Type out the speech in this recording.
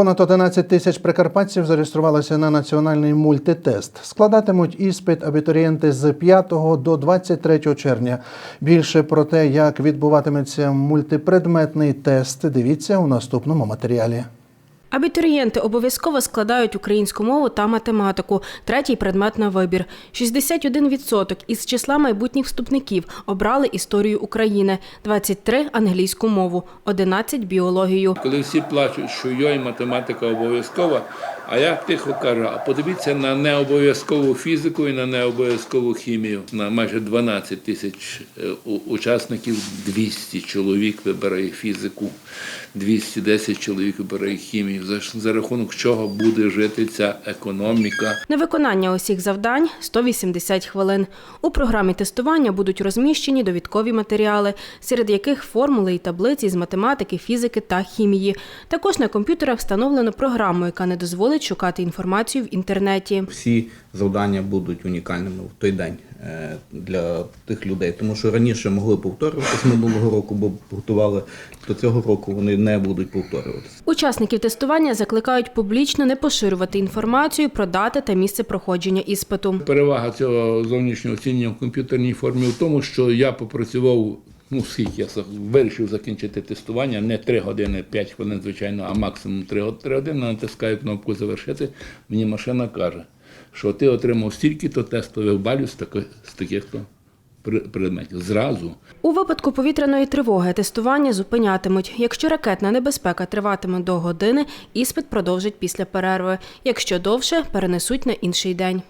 Понад 11 тисяч прикарпатців зареєструвалися на національний мультитест. Складатимуть іспит абітурієнти з 5 до 23 червня. Більше про те, як відбуватиметься мультипредметний тест, дивіться у наступному матеріалі. Абітурієнти обов'язково складають українську мову та математику. Третій предмет на вибір. 61% із числа майбутніх вступників обрали історію України, 23 – англійську мову, 11 – біологію. Коли всі плачуть, що йой математика обов'язкова, а я тихо кажу, а подивіться на необов'язкову фізику і на необов'язкову хімію. На майже 12 тисяч е, учасників 200 чоловік вибирає фізику, 210 чоловік вибирає хімію. За, за рахунок чого буде жити ця економіка. На виконання усіх завдань – 180 хвилин. У програмі тестування будуть розміщені довідкові матеріали, серед яких формули і таблиці з математики, фізики та хімії. Також на комп'ютерах встановлено програму, яка не дозволить шукати інформацію в інтернеті. всі завдання будуть унікальними в той день е, для тих людей. Тому що раніше могли повторюватись минулого року, бо готували до цього року. Вони не будуть повторюватися. Учасників тестування закликають публічно не поширювати інформацію про дати та місце проходження іспиту. Перевага цього зовнішнього оцінювання в комп'ютерній формі в тому, що я попрацював. Ну, скільки я вирішив закінчити тестування, не 3 години, 5 хвилин, звичайно, а максимум 3, 3 години, натискаю кнопку завершити. Мені машина каже, що ти отримав стільки-то тестових балів з таких, з таких-то предметів. Зразу. У випадку повітряної тривоги тестування зупинятимуть. Якщо ракетна небезпека триватиме до години, іспит продовжить після перерви. Якщо довше, перенесуть на інший день.